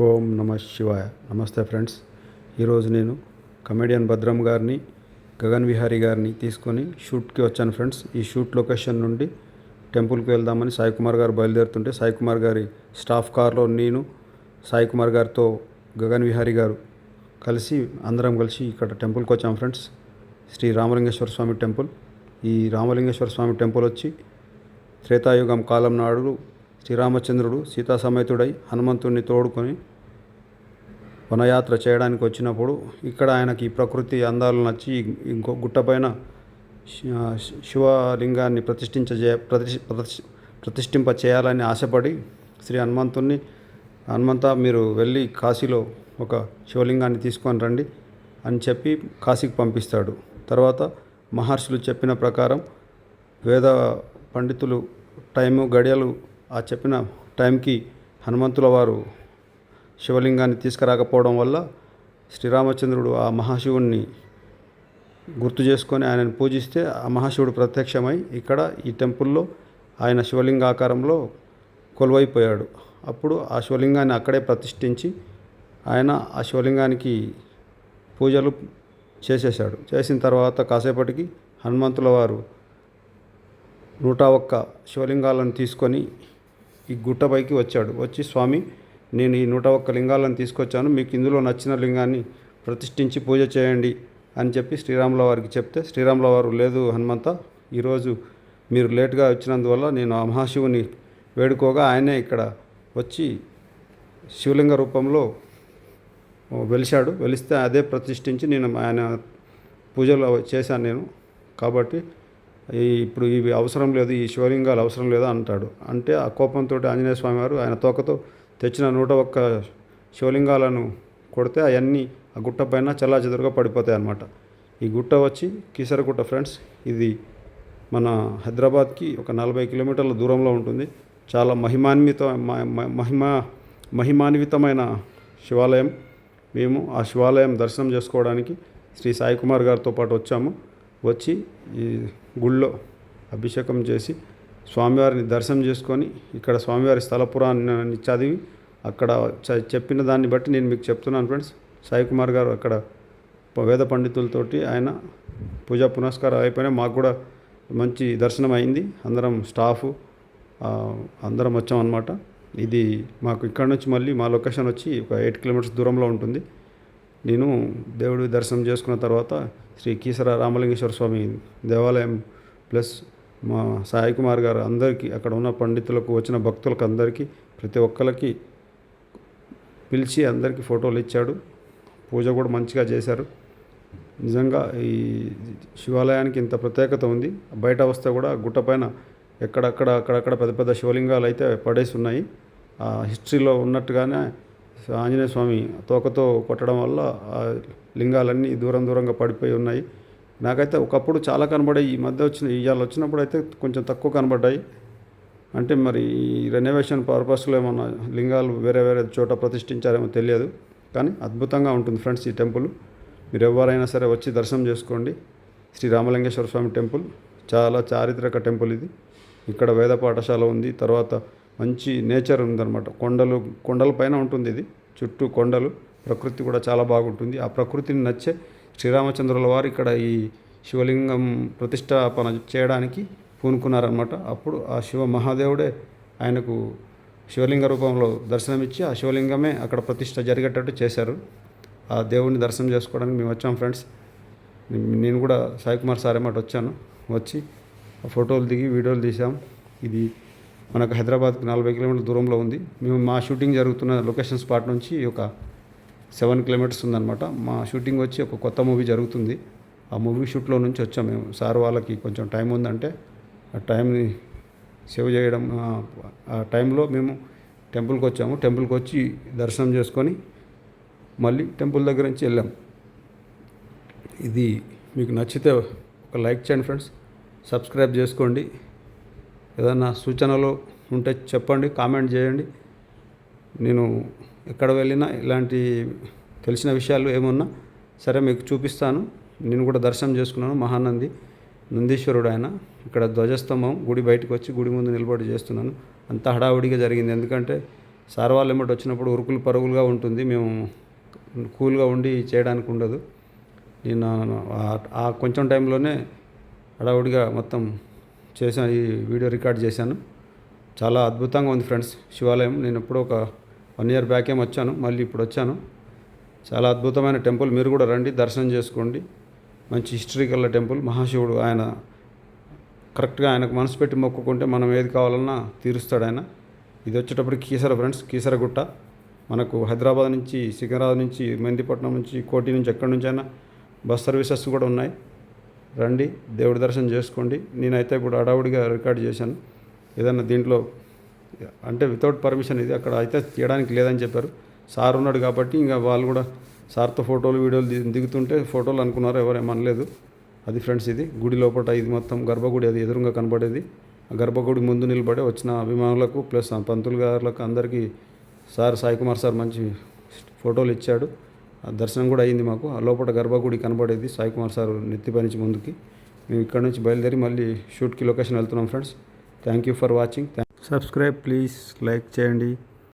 ఓం నమ శివాయ. నమస్తే ఫ్రెండ్స్. ఈరోజు నేను కమెడియన్ భద్రం గారిని గగన్ విహారీ గారిని తీసుకొని షూట్కి వచ్చాను ఫ్రెండ్స్. ఈ షూట్ లొకేషన్ నుండి టెంపుల్కి వెళ్దామని సాయి కుమార్ గారు బయలుదేరుతుంటే సాయి కుమార్ గారి స్టాఫ్ కార్లో నేను సాయి కుమార్ గారితో గగన్ విహారీ గారు కలిసి అందరం కలిసి ఇక్కడ టెంపుల్కి వచ్చాం ఫ్రెండ్స్. శ్రీ రామలింగేశ్వర స్వామి టెంపుల్. ఈ రామలింగేశ్వర స్వామి టెంపుల్ వచ్చి త్రేతాయుగం కాలం నాడు శ్రీరామచంద్రుడు సీతా సమేతుడై హనుమంతుడిని తోడుకొని వనయాత్ర చేయడానికి వచ్చినప్పుడు ఇక్కడ ఆయనకి ఈ ప్రకృతి అందాలు నచ్చి ఇంకో గుట్టపైన శివలింగాన్ని ప్రతిష్ఠించ ప్రతిష్ఠ ప్రతిష్ఠింప చేయాలని ఆశపడి శ్రీ హనుమంతుణ్ణి హనుమంత మీరు వెళ్ళి కాశీలో ఒక శివలింగాన్ని తీసుకొని రండి అని చెప్పి కాశీకి పంపిస్తాడు. తర్వాత మహర్షులు చెప్పిన ప్రకారం వేద పండితులు టైము గడియలు ఆ చెప్పిన టైంకి హనుమంతుల వారు శివలింగాన్ని తీసుకురాకపోవడం వల్ల శ్రీరామచంద్రుడు ఆ మహాశివుణ్ణి గుర్తు చేసుకొని ఆయనను పూజిస్తే ఆ మహాశివుడు ప్రత్యక్షమై ఇక్కడ ఈ టెంపుల్లో ఆయన శివలింగ ఆకారంలో కొలువైపోయాడు. అప్పుడు ఆ శివలింగాన్ని అక్కడే ప్రతిష్ఠించి ఆయన ఆ శివలింగానికి పూజలు చేసేశాడు. చేసిన తర్వాత కాసేపటికి హనుమంతుల వారు నూట ఒక్క శివలింగాలను తీసుకొని ఈ గుట్టపైకి వచ్చాడు. వచ్చి స్వామి నేను ఈ నూట ఒక్క లింగాలను తీసుకొచ్చాను. మీకు ఇందులో నచ్చిన లింగాన్ని ప్రతిష్ఠించి పూజ చేయండి అని చెప్పి శ్రీరాముల వారికి చెప్తే శ్రీరాముల వారు లేదు హనుమంత ఈరోజు మీరు లేట్గా వచ్చినందువల్ల నేను ఆ మహాశివుని వేడుకోగా ఆయనే ఇక్కడ వచ్చి శివలింగ రూపంలో వెలిశాడు. వెలిస్తే అదే ప్రతిష్ఠించి నేను ఆయన పూజలు చేశాను నేను. కాబట్టి ఇప్పుడు ఇవి అవసరం లేదు ఈ శివలింగాలు అవసరం లేదు అంటాడు. అంటే ఆ కోపంతో ఆంజనేయ స్వామి వారు ఆయన తోకతో తెచ్చిన నూట ఒక్క శివలింగాలను కొడితే అవన్నీ ఆ గుట్ట పైన చల్లాచెదురుగా పడిపోతాయి అన్నమాట. ఈ గుట్ట వచ్చి కీసరగుట్ట ఫ్రెండ్స్ ఇది మన హైదరాబాద్కి ఒక నలభై కిలోమీటర్ల దూరంలో ఉంటుంది. చాలా మహిమాన్విత మ- మహిమ మహిమాన్వితమైన శివాలయం. మేము ఆ శివాలయం దర్శనం చేసుకోవడానికి శ్రీ సాయి కుమార్ గారితో పాటు వచ్చాము. వచ్చి ఈ గుళ్ళో అభిషేకం చేసి స్వామివారిని దర్శనం చేసుకొని ఇక్కడ స్వామివారి స్థలపురాన్ని చదివి అక్కడ చ- చెప్పిన దాన్ని బట్టి నేను మీకు చెప్తున్నాను ఫ్రెండ్స్. సాయి కుమార్ గారు అక్కడ వేద పండితులతోటి ఆయన పూజా పునస్కారాలు అయిపోయినాయి. మాకు కూడా మంచి దర్శనం అయింది. అందరం స్టాఫ్ అందరం వచ్చాం అనమాట ఇది మాకు ఇక్కడ నుంచి మళ్ళీ మా లొకేషన్ వచ్చి ఒక ఎయిట్ కిలోమీటర్స్ దూరంలో ఉంటుంది. నేను దేవుడి దర్శనం చేసుకున్న తర్వాత శ్రీ కీసర రామలింగేశ్వర స్వామి దేవాలయం ప్లస్ మా సాయి కుమార్ గారు అందరికీ అక్కడ ఉన్న పండితులకు వచ్చిన భక్తులకు అందరికీ ప్రతి ఒక్కరికి పిలిచి అందరికీ ఫోటోలు ఇచ్చాడు. పూజ కూడా మంచిగా చేశారు. నిజంగా ఈ శివాలయానికి ఇంత ప్రత్యేకత ఉంది. బయట వస్తే కూడా గుట్టపైన ఎక్కడక్కడ అక్కడక్కడ పెద్ద పెద్ద శివలింగాలు అయితే పడేసి ఉన్నాయి. ఆ హిస్టరీలో ఉన్నట్టుగానే ఆంజనేయ స్వామి తోకతో కొట్టడం వల్ల ఆ లింగాలన్నీ దూరం దూరంగా పడిపోయి ఉన్నాయి. నాకైతే ఒకప్పుడు చాలా కనబడాయి ఈ మధ్య వచ్చిన ఇవాళ వచ్చినప్పుడు అయితే కొంచెం తక్కువ కనబడ్డాయి. అంటే మరి ఈ రెనోవేషన్ పర్పస్లో ఏమన్నా లింగాలు వేరే వేరే చోట ప్రతిష్ఠించారేమో తెలియదు. కానీ అద్భుతంగా ఉంటుంది ఫ్రెండ్స్ ఈ టెంపుల్. మీరు ఎవరైనా సరే వచ్చి దర్శనం చేసుకోండి. శ్రీ రామలింగేశ్వర స్వామి టెంపుల్. చాలా చారిత్రక టెంపుల్ ఇది. ఇక్కడ వేద పాఠశాల ఉంది. తర్వాత మంచి నేచర్ ఉందన్నమాట. కొండలు కొండల పైన ఉంటుంది ఇది. చుట్టూ కొండలు ప్రకృతి కూడా చాలా బాగుంటుంది. ఆ ప్రకృతిని నచ్చే శ్రీరామచంద్రుల వారు ఇక్కడ ఈ శివలింగం ప్రతిష్టాపన చేయడానికి పూనుకున్నారనమాట అప్పుడు ఆ శివ మహాదేవుడే ఆయనకు శివలింగ రూపంలో దర్శనమిచ్చి ఆ శివలింగమే అక్కడ ప్రతిష్ట జరిగేటట్టు చేశారు. ఆ దేవుడిని దర్శనం చేసుకోవడానికి మేము వచ్చాం ఫ్రెండ్స్. నేను కూడా సాయి కుమార్ సార్ ఏమాట వచ్చాను. వచ్చి ఆ ఫోటోలు దిగి వీడియోలు తీసాం ఇది మనకు హైదరాబాద్కి నలభై కిలోమీటర్ల దూరంలో ఉంది. మేము మా షూటింగ్ జరుగుతున్న లొకేషన్ స్పాట్ నుంచి ఒక సెవెన్ కిలోమీటర్స్ ఉందన్నమాట. మా షూటింగ్ వచ్చి ఒక కొత్త మూవీ జరుగుతుంది. ఆ మూవీ షూట్లో నుంచి వచ్చాం మేము. సార్ వాళ్ళకి కొంచెం టైం ఉందంటే ఆ టైంని సేవ్ చేయడం ఆ- టైంలో మేము టెంపుల్కి వచ్చాము. టెంపుల్కి వచ్చి దర్శనం చేసుకొని మళ్ళీ టెంపుల్ దగ్గర నుంచి వెళ్ళాం. ఇది మీకు నచ్చితే ఒక లైక్ చేయండి ఫ్రెండ్స్. సబ్స్క్రైబ్ చేసుకోండి. ఏదైనా సూచనలు ఉంటే చెప్పండి కామెంట్ చేయండి. నేను ఎక్కడ వెళ్ళినా ఇలాంటి తెలిసిన విషయాలు ఏమున్నా సరే మీకు చూపిస్తాను. నేను కూడా దర్శనం చేసుకున్నాను. మహానంది నందీశ్వరుడు ఆయన. ఇక్కడ ధ్వజస్తంభం గుడి బయటకు వచ్చి గుడి ముందు నిలబడి చేస్తున్నాను. అంత హడావుడిగా జరిగింది. ఎందుకంటే సార్ వాళ్ళు ఎమ్మటి వచ్చినప్పుడు ఉరుకులు పరుగులుగా ఉంటుంది. మేము కూల్గా ఉండి చేయడానికి ఉండదు. నేను ఆ- ఆ కొంచెం టైంలోనే హడావుడిగా మొత్తం చేశాను ఈ వీడియో రికార్డ్ చేశాను. చాలా అద్భుతంగా ఉంది ఫ్రెండ్స్. శివాలయం నేను ఎప్పుడో ఒక వన్ ఇయర్ బ్యాక్ ఏం వచ్చాను మళ్ళీ ఇప్పుడు వచ్చాను. చాలా అద్భుతమైన టెంపుల్ మీరు కూడా రండి దర్శనం చేసుకోండి. మంచి హిస్టరీ టెంపుల్ మహాశివుడు ఆయన కరెక్ట్గా ఆయనకు మనసు పెట్టి మొక్కుకుంటే మనం ఏది కావాలన్నా తీరుస్తాడు ఆయన. ఇది వచ్చేటప్పుడు కీసర ఫ్రెండ్స్ కీసరగుట్ట మనకు హైదరాబాద్ నుంచి సికింద్రాబాద్ నుంచి మెహందీపట్నం నుంచి కోటి నుంచి ఎక్కడి నుంచి అయినా బస్ సర్వీసెస్ కూడా ఉన్నాయి. రండి దేవుడి దర్శనం చేసుకోండి. నేనైతే ఇప్పుడు అడావుడిగా రికార్డ్ చేశాను. ఏదన్నా దీంట్లో అంటే వితౌట్ పర్మిషన్ ఇది అక్కడ అయితే తీయడానికి లేదని చెప్పారు. సార్ ఉన్నాడు కాబట్టి ఇంకా వాళ్ళు కూడా సార్తో ఫోటోలు వీడియోలు ది- దిగుతుంటే ఫోటోలు అనుకున్నారు ఎవరేమనలేదు అది ఫ్రెండ్స్ ఇది. గుడి లోపల ఇది మొత్తం గర్భగుడి అది ఎదురుగా కనబడేది. ఆ గర్భగుడి ముందు నిలబడి వచ్చిన అభిమానులకు ప్లస్ పంతులు గారులకు అందరికీ సార్ సాయి కుమార్ సార్ మంచి ఫోటోలు ఇచ్చాడు. దర్శనం కూడా అయింది మాకు. ఆ లోపల గర్భగుడి కనబడేది సాయి కుమార్ సార్ నెత్తిపై నుంచి ముందుకి. మేము ఇక్కడ నుంచి బయలుదేరి మళ్ళీ షూట్కి లొకేషన్ వెళ్తున్నాం friends. Thank you for watching. Subscribe please like చేయండి.